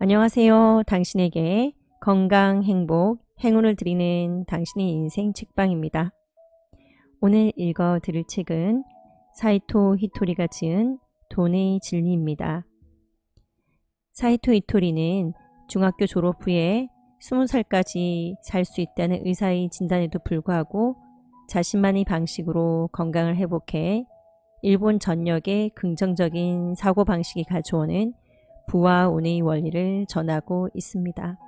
안녕하세요. 당신에게 건강, 행복, 행운을 드리는 당신의 인생 책방입니다. 오늘 읽어 드릴 책은 사이토 히토리가 지은 돈의 진리입니다. 사이토 히토리는 중학교 졸업 후에 20살까지 살 수 있다는 의사의 진단에도 불구하고 자신만의 방식으로 건강을 회복해 일본 전역에 긍정적인 사고방식이 가져오는 부와 운의 원리를 전하고 있습니다.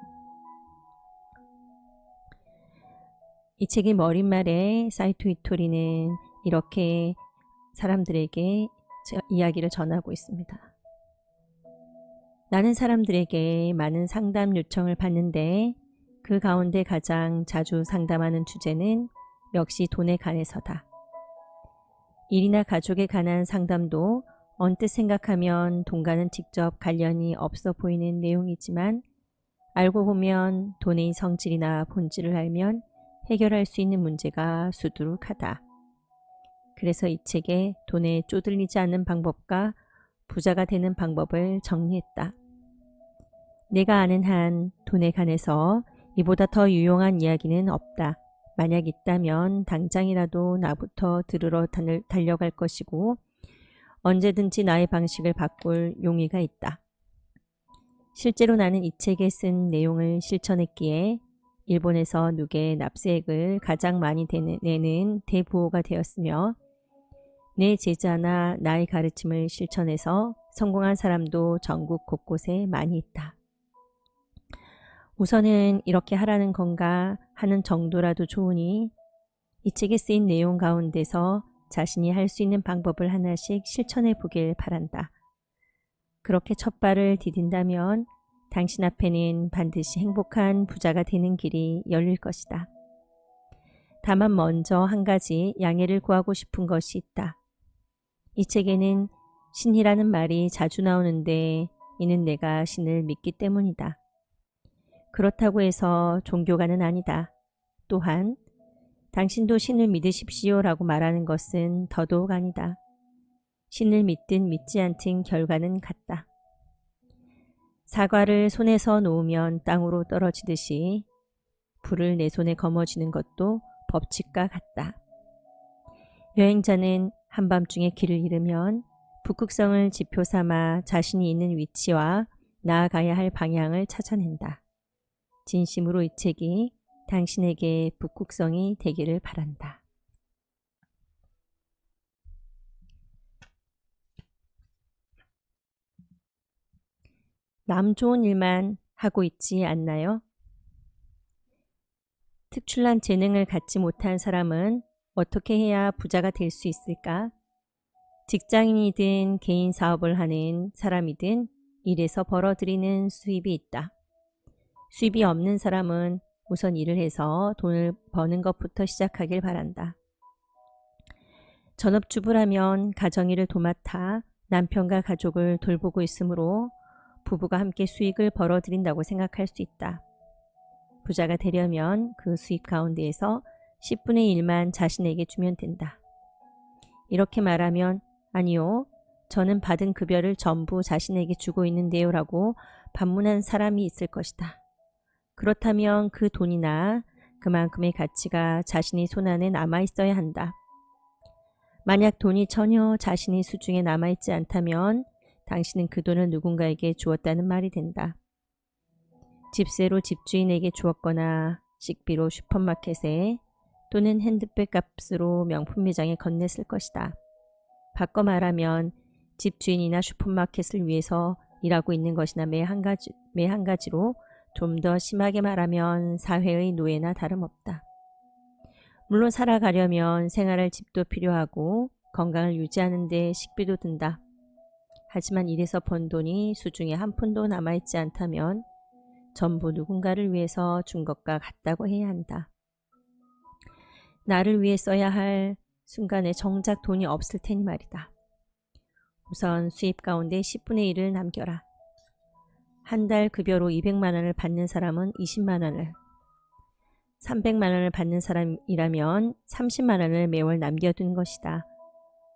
이 책의 머릿말에 사이토 이토리는 이렇게 사람들에게 이야기를 전하고 있습니다. 나는 사람들에게 많은 상담 요청을 받는데 그 가운데 가장 자주 상담하는 주제는 역시 돈에 관해서다. 일이나 가족에 관한 상담도 언뜻 생각하면 돈과는 직접 관련이 없어 보이는 내용이지만 알고 보면 돈의 성질이나 본질을 알면 해결할 수 있는 문제가 수두룩하다. 그래서 이 책에 돈에 쪼들리지 않는 방법과 부자가 되는 방법을 정리했다. 내가 아는 한 돈에 관해서 이보다 더 유용한 이야기는 없다. 만약 있다면 당장이라도 나부터 들으러 달려갈 것이고 언제든지 나의 방식을 바꿀 용의가 있다. 실제로 나는 이 책에 쓴 내용을 실천했기에 일본에서 누계 납세액을 가장 많이 내는 대부호가 되었으며 내 제자나 나의 가르침을 실천해서 성공한 사람도 전국 곳곳에 많이 있다. 우선은 이렇게 하라는 건가 하는 정도라도 좋으니 이 책에 쓰인 내용 가운데서 자신이 할 수 있는 방법을 하나씩 실천해 보길 바란다. 그렇게 첫 발을 디딘다면 당신 앞에는 반드시 행복한 부자가 되는 길이 열릴 것이다. 다만 먼저 한 가지 양해를 구하고 싶은 것이 있다. 이 책에는 신이라는 말이 자주 나오는데 이는 내가 신을 믿기 때문이다. 그렇다고 해서 종교가는 아니다. 또한 당신도 신을 믿으십시오 라고 말하는 것은 더더욱 아니다. 신을 믿든 믿지 않든 결과는 같다. 사과를 손에서 놓으면 땅으로 떨어지듯이 불을 내 손에 거머쥐는 것도 법칙과 같다. 여행자는 한밤중에 길을 잃으면 북극성을 지표 삼아 자신이 있는 위치와 나아가야 할 방향을 찾아낸다. 진심으로 이 책이 당신에게 북극성이 되기를 바란다. 남 좋은 일만 하고 있지 않나요? 특출난 재능을 갖지 못한 사람은 어떻게 해야 부자가 될 수 있을까? 직장인이든 개인 사업을 하는 사람이든 일에서 벌어들이는 수입이 있다. 수입이 없는 사람은 우선 일을 해서 돈을 버는 것부터 시작하길 바란다. 전업주부라면 가정일을 도맡아 남편과 가족을 돌보고 있으므로 부부가 함께 수익을 벌어들인다고 생각할 수 있다. 부자가 되려면 그 수입 가운데에서 10분의 1만 자신에게 주면 된다. 이렇게 말하면 아니요. 저는 받은 급여를 전부 자신에게 주고 있는데요 라고 반문한 사람이 있을 것이다. 그렇다면 그 돈이나 그만큼의 가치가 자신의 손안에 남아있어야 한다. 만약 돈이 전혀 자신의 수중에 남아있지 않다면 당신은 그 돈을 누군가에게 주었다는 말이 된다. 집세로 집주인에게 주었거나 식비로 슈퍼마켓에 또는 핸드백 값으로 명품 매장에 건넸을 것이다. 바꿔 말하면 집주인이나 슈퍼마켓을 위해서 일하고 있는 것이나 매 한 가지, 매 한 가지로 좀 더 심하게 말하면 사회의 노예나 다름없다. 물론 살아가려면 생활할 집도 필요하고 건강을 유지하는 데 식비도 든다. 하지만 이래서 번 돈이 수중에 한 푼도 남아있지 않다면 전부 누군가를 위해서 준 것과 같다고 해야 한다. 나를 위해 써야 할 순간에 정작 돈이 없을 테니 말이다. 우선 수입 가운데 10분의 1을 남겨라. 한 달 급여로 200만 원을 받는 사람은 20만 원을 300만 원을 받는 사람이라면 30만 원을 매월 남겨둔 것이다.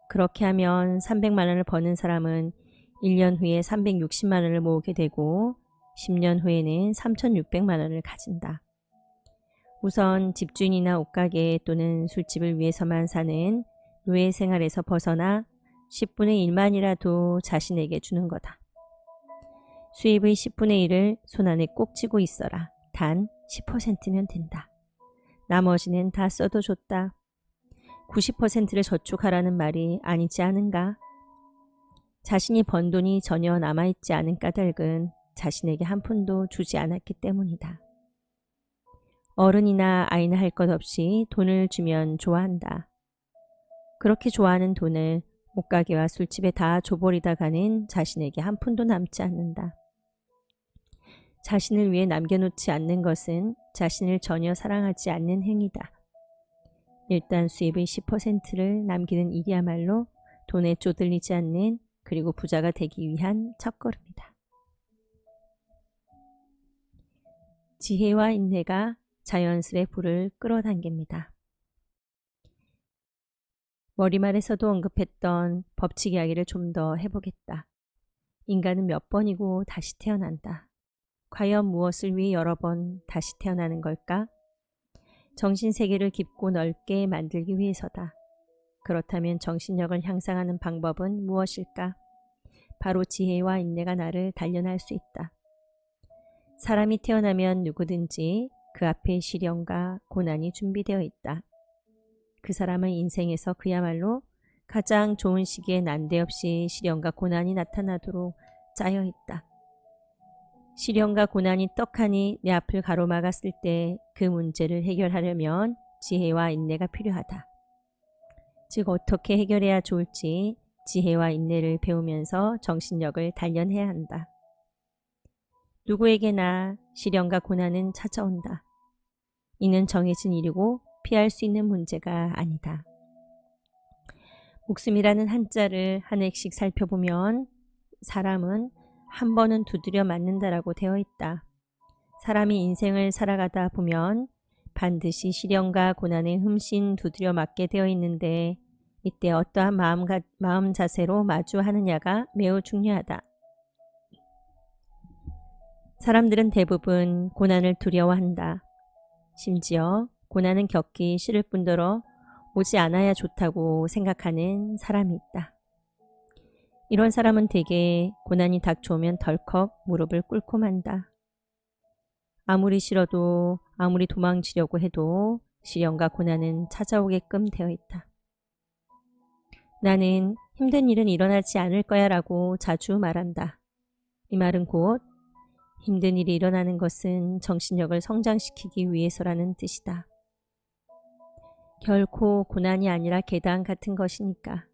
그렇게 하면 300만 원을 버는 사람은 1년 후에 360만 원을 모으게 되고 10년 후에는 3,600만 원을 가진다. 우선 집주인이나 옷가게 또는 술집을 위해서만 사는 노예 생활에서 벗어나 10분의 1만이라도 자신에게 주는 거다. 수입의 10분의 1을 손안에 꼭 쥐고 있어라. 단 10%면 된다. 나머지는 다 써도 좋다. 90%를 저축하라는 말이 아니지 않은가? 자신이 번 돈이 전혀 남아있지 않은 까닭은 자신에게 한 푼도 주지 않았기 때문이다. 어른이나 아이는 할 것 없이 돈을 주면 좋아한다. 그렇게 좋아하는 돈을 옷가게와 술집에 다 줘버리다 가는 자신에게 한 푼도 남지 않는다. 자신을 위해 남겨놓지 않는 것은 자신을 전혀 사랑하지 않는 행위다. 일단 수입의 10%를 남기는 일이야말로 돈에 쪼들리지 않는 그리고 부자가 되기 위한 첫걸음이다. 지혜와 인내가 자연스레 불을 끌어당깁니다. 머리말에서도 언급했던 법칙 이야기를 좀 더 해보겠다. 인간은 몇 번이고 다시 태어난다. 과연 무엇을 위해 여러 번 다시 태어나는 걸까? 정신세계를 깊고 넓게 만들기 위해서다. 그렇다면 정신력을 향상하는 방법은 무엇일까? 바로 지혜와 인내가 나를 단련할 수 있다. 사람이 태어나면 누구든지 그 앞에 시련과 고난이 준비되어 있다. 그 사람의 인생에서 그야말로 가장 좋은 시기에 난데없이 시련과 고난이 나타나도록 짜여 있다. 시련과 고난이 떡하니 내 앞을 가로막았을 때 그 문제를 해결하려면 지혜와 인내가 필요하다. 즉 어떻게 해결해야 좋을지 지혜와 인내를 배우면서 정신력을 단련해야 한다. 누구에게나 시련과 고난은 찾아온다. 이는 정해진 일이고 피할 수 있는 문제가 아니다. 목숨이라는 한자를 한 획씩 살펴보면 사람은 한 번은 두드려 맞는다라고 되어 있다. 사람이 인생을 살아가다 보면 반드시 시련과 고난에 흠씬 두드려 맞게 되어 있는데 이때 어떠한 마음, 마음 자세로 마주하느냐가 매우 중요하다. 사람들은 대부분 고난을 두려워한다. 심지어 고난은 겪기 싫을 뿐더러 오지 않아야 좋다고 생각하는 사람이 있다. 이런 사람은 대개 고난이 닥쳐오면 덜컥 무릎을 꿇고 만다. 아무리 싫어도 아무리 도망치려고 해도 시련과 고난은 찾아오게끔 되어 있다. 나는 힘든 일은 일어나지 않을 거야 라고 자주 말한다. 이 말은 곧 힘든 일이 일어나는 것은 정신력을 성장시키기 위해서라는 뜻이다. 결코 고난이 아니라 계단 같은 것이니까.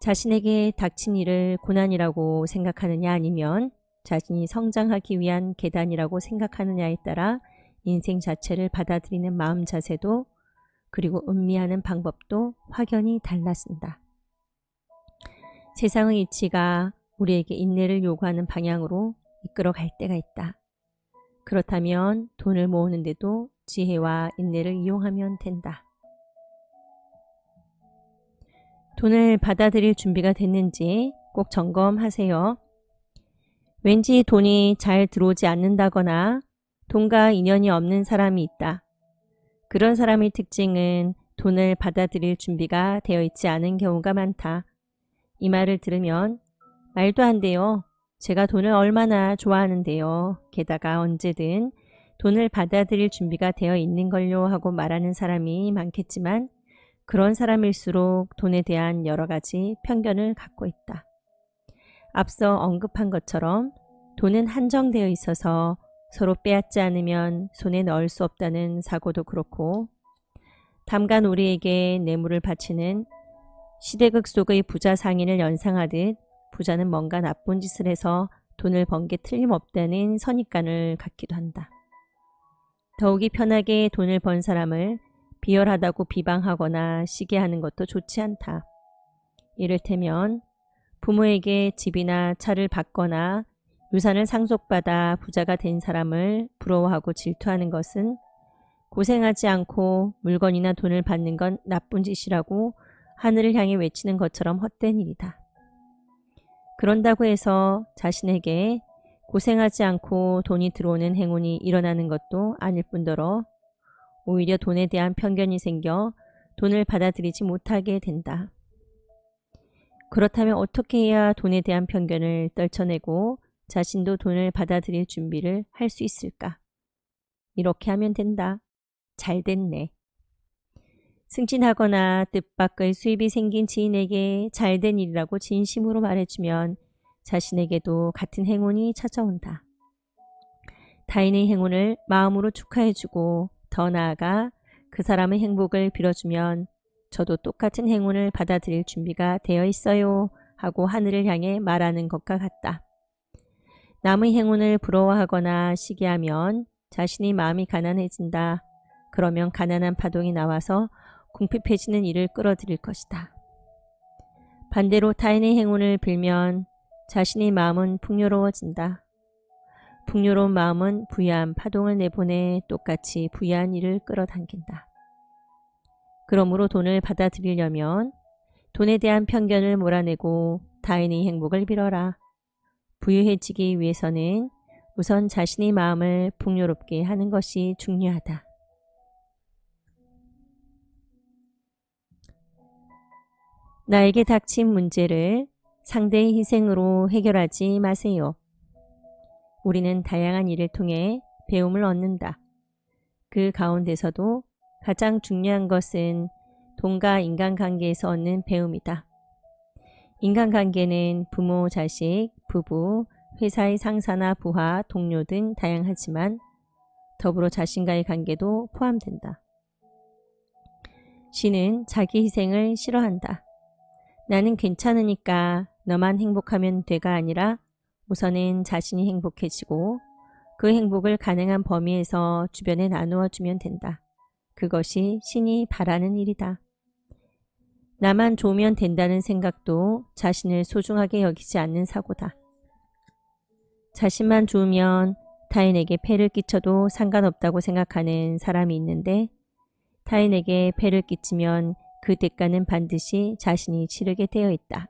자신에게 닥친 일을 고난이라고 생각하느냐 아니면 자신이 성장하기 위한 계단이라고 생각하느냐에 따라 인생 자체를 받아들이는 마음 자세도 그리고 음미하는 방법도 확연히 달라진다. 세상의 이치가 우리에게 인내를 요구하는 방향으로 이끌어 갈 때가 있다. 그렇다면 돈을 모으는데도 지혜와 인내를 이용하면 된다. 돈을 받아들일 준비가 됐는지 꼭 점검하세요. 왠지 돈이 잘 들어오지 않는다거나 돈과 인연이 없는 사람이 있다. 그런 사람의 특징은 돈을 받아들일 준비가 되어 있지 않은 경우가 많다. 이 말을 들으면 말도 안 돼요. 제가 돈을 얼마나 좋아하는데요. 게다가 언제든 돈을 받아들일 준비가 되어 있는 걸요 하고 말하는 사람이 많겠지만 그런 사람일수록 돈에 대한 여러 가지 편견을 갖고 있다. 앞서 언급한 것처럼 돈은 한정되어 있어서 서로 빼앗지 않으면 손에 넣을 수 없다는 사고도 그렇고 담간 우리에게 뇌물을 바치는 시대극 속의 부자 상인을 연상하듯 부자는 뭔가 나쁜 짓을 해서 돈을 번 게 틀림없다는 선입관을 갖기도 한다. 더욱이 편하게 돈을 번 사람을 비열하다고 비방하거나 시기하는 것도 좋지 않다. 이를테면 부모에게 집이나 차를 받거나 유산을 상속받아 부자가 된 사람을 부러워하고 질투하는 것은 고생하지 않고 물건이나 돈을 받는 건 나쁜 짓이라고 하늘을 향해 외치는 것처럼 헛된 일이다. 그런다고 해서 자신에게 고생하지 않고 돈이 들어오는 행운이 일어나는 것도 아닐 뿐더러 오히려 돈에 대한 편견이 생겨 돈을 받아들이지 못하게 된다. 그렇다면 어떻게 해야 돈에 대한 편견을 떨쳐내고 자신도 돈을 받아들일 준비를 할 수 있을까? 이렇게 하면 된다. 잘 됐네. 승진하거나 뜻밖의 수입이 생긴 지인에게 잘된 일이라고 진심으로 말해주면 자신에게도 같은 행운이 찾아온다. 타인의 행운을 마음으로 축하해주고 더 나아가 그 사람의 행복을 빌어주면 저도 똑같은 행운을 받아들일 준비가 되어 있어요 하고 하늘을 향해 말하는 것과 같다. 남의 행운을 부러워하거나 시기하면 자신이 마음이 가난해진다. 그러면 가난한 파동이 나와서 궁핍해지는 일을 끌어들일 것이다. 반대로 타인의 행운을 빌면 자신의 마음은 풍요로워진다. 풍요로운 마음은 부유한 파동을 내보내 똑같이 부유한 일을 끌어당긴다. 그러므로 돈을 받아들이려면 돈에 대한 편견을 몰아내고 타인의 행복을 빌어라. 부유해지기 위해서는 우선 자신의 마음을 풍요롭게 하는 것이 중요하다. 나에게 닥친 문제를 상대의 희생으로 해결하지 마세요. 우리는 다양한 일을 통해 배움을 얻는다. 그 가운데서도 가장 중요한 것은 돈과 인간관계에서 얻는 배움이다. 인간관계는 부모, 자식, 부부, 회사의 상사나 부하, 동료 등 다양하지만 더불어 자신과의 관계도 포함된다. 신은 자기 희생을 싫어한다. 나는 괜찮으니까 너만 행복하면 돼가 아니라 우선은 자신이 행복해지고 그 행복을 가능한 범위에서 주변에 나누어 주면 된다. 그것이 신이 바라는 일이다. 나만 좋으면 된다는 생각도 자신을 소중하게 여기지 않는 사고다. 자신만 좋으면 타인에게 폐를 끼쳐도 상관없다고 생각하는 사람이 있는데 타인에게 폐를 끼치면 그 대가는 반드시 자신이 치르게 되어 있다.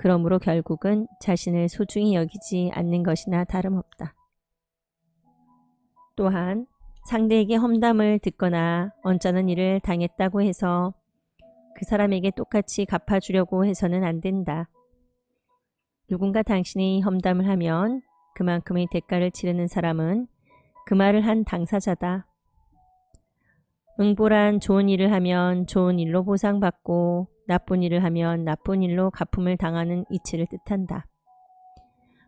그러므로 결국은 자신을 소중히 여기지 않는 것이나 다름없다. 또한 상대에게 험담을 듣거나 언짢은 일을 당했다고 해서 그 사람에게 똑같이 갚아주려고 해서는 안 된다. 누군가 당신이 험담을 하면 그만큼의 대가를 치르는 사람은 그 말을 한 당사자다. 응보란 좋은 일을 하면 좋은 일로 보상받고 나쁜 일을 하면 나쁜 일로 갚음을 당하는 이치를 뜻한다.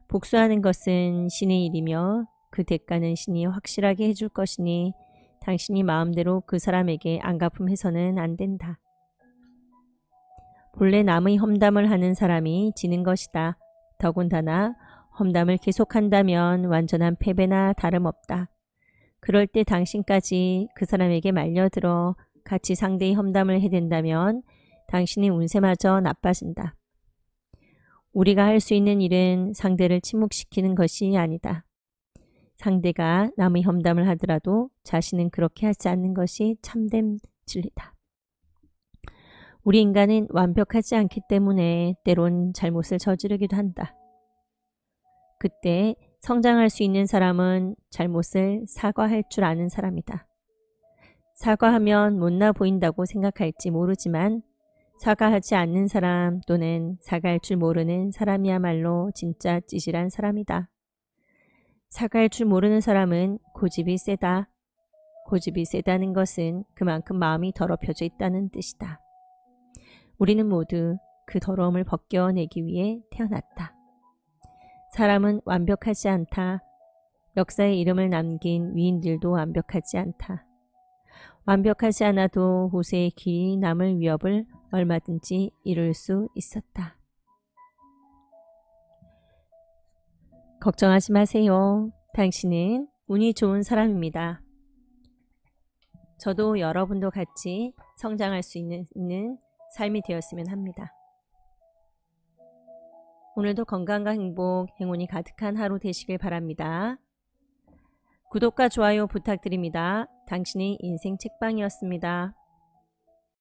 복수하는 것은 신의 일이며 그 대가는 신이 확실하게 해줄 것이니 당신이 마음대로 그 사람에게 안 갚음해서는 안 된다. 본래 남의 험담을 하는 사람이 지는 것이다. 더군다나 험담을 계속한다면 완전한 패배나 다름없다. 그럴 때 당신까지 그 사람에게 말려들어 같이 상대의 험담을 해댄다면 당신의 운세마저 나빠진다. 우리가 할 수 있는 일은 상대를 침묵시키는 것이 아니다. 상대가 남의 험담을 하더라도 자신은 그렇게 하지 않는 것이 참된 진리다. 우리 인간은 완벽하지 않기 때문에 때론 잘못을 저지르기도 한다. 그때 성장할 수 있는 사람은 잘못을 사과할 줄 아는 사람이다. 사과하면 못나 보인다고 생각할지 모르지만 사과하지 않는 사람 또는 사과할 줄 모르는 사람이야말로 진짜 찌질한 사람이다. 사과할 줄 모르는 사람은 고집이 세다. 고집이 세다는 것은 그만큼 마음이 더럽혀져 있다는 뜻이다. 우리는 모두 그 더러움을 벗겨내기 위해 태어났다. 사람은 완벽하지 않다. 역사의 이름을 남긴 위인들도 완벽하지 않다. 완벽하지 않아도 후세의 길이 남을 위협을 얼마든지 이룰 수 있었다. 걱정하지 마세요. 당신은 운이 좋은 사람입니다. 저도 여러분도 같이 성장할 수 있는, 있는 삶이 되었으면 합니다. 오늘도 건강과 행복, 행운이 가득한 하루 되시길 바랍니다. 구독과 좋아요 부탁드립니다. 당신의 인생 책방이었습니다.